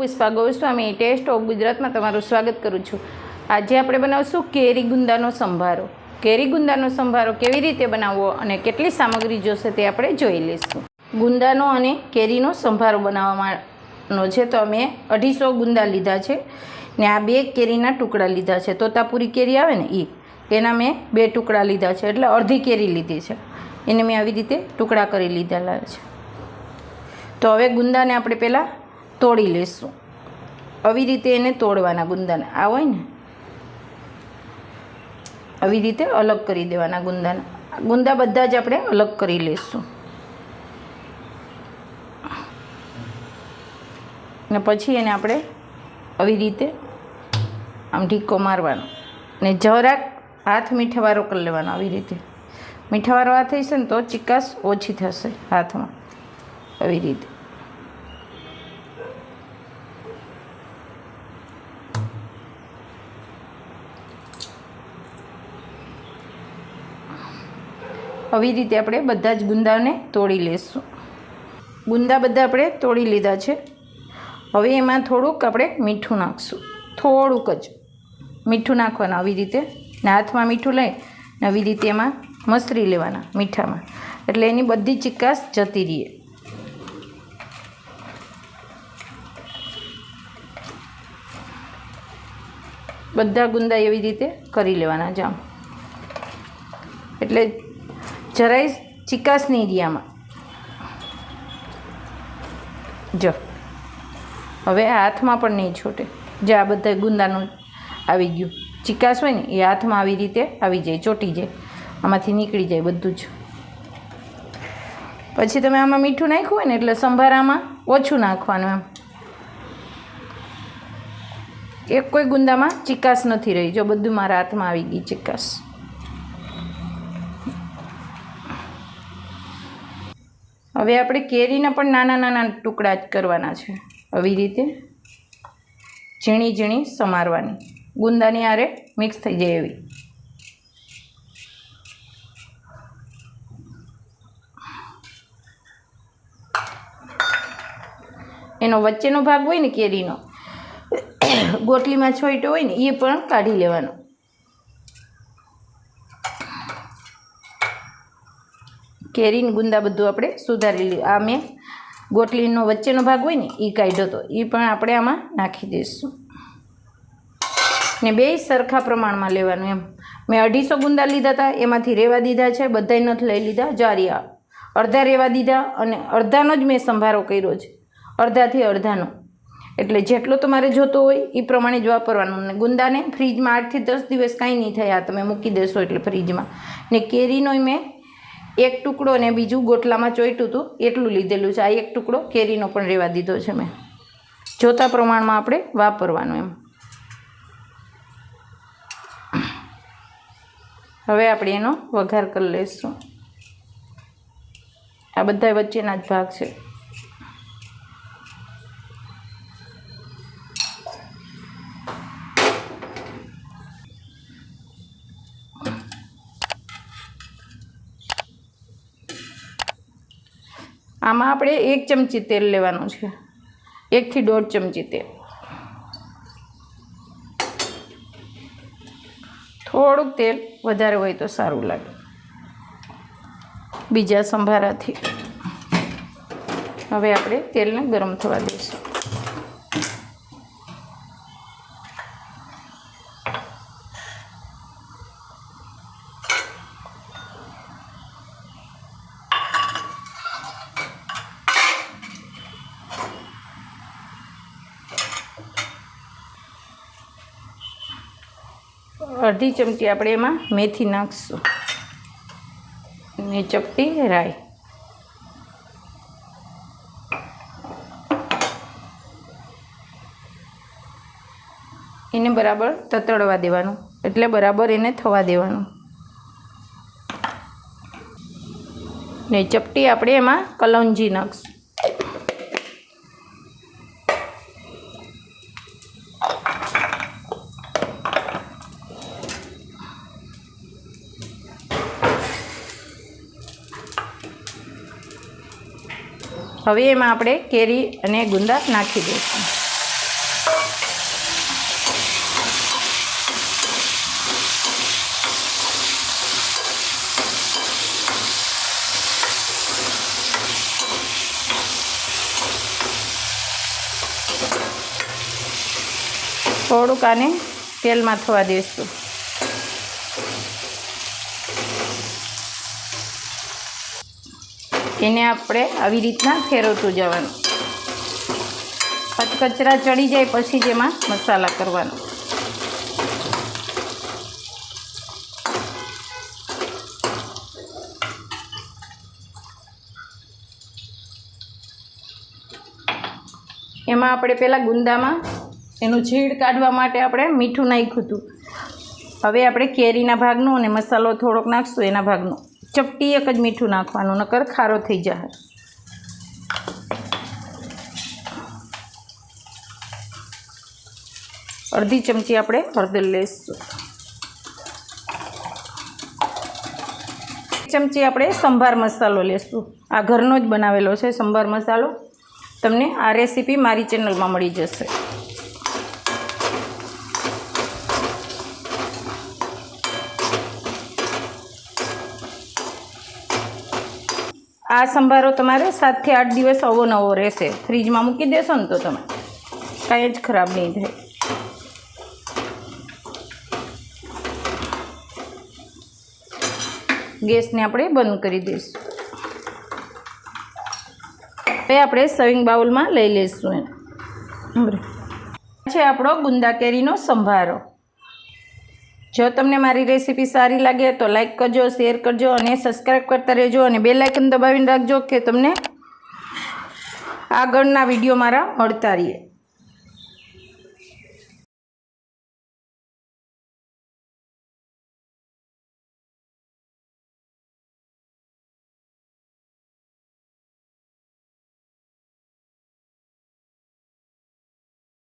Pushpa Goswami, test of ગુજરાતમાં તમારું સ્વાગત કરું છું. આજે આપણે બનાવશું કેરી ગુંદાનો સંભારો. કેરી ગુંદાનો સંભારો કેવી રીતે બનાવવો અને કેટલી સામગ્રી જોશે તે આપણે જોઈ લઈશું. ગુંદાનો અને કેરીનો સંભારો બનાવવાનો છે તો અમે અઢીસો ગુંદા લીધા છે ને આ બે કેરીના ટુકડા લીધા છે. તોતાપુરી કેરી આવે ને એ એના મેં બે ટુકડા લીધા છે. એટલે અડધી કેરી લીધી છે. એને મેં આવી રીતે ટુકડા કરી લીધેલા છે. તો હવે ગુંદાને આપણે પહેલાં તોડી લઈશું આવી રીતે એને તોડવાના ગુંદાને. આ હોય ને? આવી રીતે અલગ કરી દેવાના ગુંદાને. ગુંદા બધા જ આપણે અલગ કરી લઈશું ને પછી એને આપણે આવી રીતે આમ ઢીકો મારવાનો. ને જરાક હાથ મીઠાવાળો કરી લેવાનો આવી રીતે. મીઠાવાળો હાથ થશે ને તો ચિકાસ ઓછી થશે હાથમાં. આવી રીતે. આવી રીતે આપણે બધા જ ગુંદાને તોડી લઈશું ગુંદા બધા આપણે તોડી લીધા છે. હવે એમાં થોડુંક આપણે મીઠું નાખશું. થોડુંક જ. મીઠું નાખવાનું આવી રીતે. હાથમાં મીઠું લઈ ને આવી રીતે એમાં મસરી લેવાના મીઠામાં. એટલે એની બધી ચિકાસ જતી રહીએ. બધા ગુંદા એવી રીતે કરી લેવાના જામ. એટલે જરાય ચિકાસ નહીં આમાં જો, હવે હાથમાં પણ નહીં છૂટે. જે આ બધા ગુંદાનું આવી ગયું. ચિકાસ હોય ને, એ હાથમાં આવી રીતે આવી જાય, ચોટી જાય. આમાંથી નીકળી જાય બધું જ. પછી તમે આમાં મીઠું નાખ્યું હોય ને, એટલે સંભારામાં ઓછું નાખવાનું એમ. એક કોઈ ગુંદામાં ચિકાસ નથી રહી. જો બધું મારા હાથમાં આવી ગઈ ચિકાસ. હવે આપણે કેરીના પણ નાના નાના ટુકડા જ કરવાના છે. આવી રીતે ઝીણી ઝીણી સમારવાની. ગુંદાની આરે મિક્સ થઈ જાય એવી. એનો વચ્ચેનો ભાગ હોય ને કેરીનો, ગોટલીમાં છોઈટો હોય ને, એ પણ કાઢી લેવાનો. કેરીને ગુંદા બધું આપણે સુધારી લીધું આ મેં ગોટલીનો વચ્ચેનો ભાગ હોય ને એ કાઢ્યો હતો એ પણ આપણે આમાં નાખી દઈશું. ને બે સરખા પ્રમાણમાં લેવાનું એમ. મેં અઢીસો ગુંદા લીધા હતા એમાંથી રેવા દીધા છે, બધાય નથી લઈ લીધા જારિયા અડધા રેવા દીધા અને અડધાનો જ મેં સંભારો કર્યો છે, અડધાથી અડધાનો. એટલે જેટલો તમારે જોતો હોય એ પ્રમાણે જ વાપરવાનું. ને ગુંદાને ફ્રીજમાં આઠથી દસ દિવસ કાંઈ નહીં થાય તમે મૂકી દેશો એટલે ફ્રીજમાં. ને કેરીનો મેં એક ટુકડો ને બીજું ગોટલામાં ચોઈટું હતું, એટલું લીધેલું છે. આ એક ટુકડો કેરીનો પણ રહેવા દીધો છે મેં. જોતા પ્રમાણમાં આપણે વાપરવાનું એમ. હવે આપણે એનો વઘાર કરી લઈશું. આ બધા વચ્ચેના જ ભાગ છે. આમાં આપણે એક ચમચી તેલ લેવાનું છે. એકથી દોઢ ચમચી તેલ. થોડુંક તેલ વધારે હોય તો સારું લાગે. બીજા સંભારાથી. હવે આપણે તેલને ગરમ થવા દઈશું. અડધી ચમચી આપણે એમાં મેથી નાખીશું. ને ચપટી રાઈ. એને બરાબર તતડવા દેવાનું. એટલે બરાબર એને થવા દેવાનું. ને ચપટી આપણે એમાં કલંજી નાખશું. હવે એમાં આપણે કેરી અને ગુંદા નાખી દઈશું. થોડુંક આને તેલમાં થવા દઈશું. એને આપણે આવી રીતના ફેરવતું જવાનું. કચકચરા ચડી જાય પછી જ એમાં મસાલા કરવાનો. એમાં આપણે પહેલાં ગુંદામાં એનું છીડ કાઢવા માટે આપણે મીઠું નાખ્યું હતું. હવે આપણે કેરીના ભાગનું અને મસાલો થોડોક નાખશું એના ભાગનું. ચપટી એક જ મીઠું નાખવાનું, નકર ખારો થઈ જાય અડધી ચમચી આપણે હળદર લઈશું ચમચી આપણે સંભાર મસાલો લેશું. આ ઘરનો જ બનાવેલો છે સંભાર મસાલો. તમને આ રેસીપી મારી ચેનલમાં મળી જશે. આ સંભારો તમારે સાતથી આઠ દિવસ અવો નવો રહેશે. ફ્રીજમાં મૂકી દેશો ને તો તમે. કાંઈ જ ખરાબ નહીં થાય. ગેસને આપણે બંધ કરી દઈશું. હવે આપણે સવિંગ બાઉલમાં લઈ લઈશું એને. છે આપણો ગુંદા કેરીનો સંભારો. જો તમને મારી રેસીપી સારી લાગે તો લાઇક કરજો શેર કરજો અને સબસ્ક્રાઈબ કરતા રહેજો અને બે લાઇકન દબાવીને રાખજો કે તમને આગળના વીડિયો મારા મળતા રહીએ.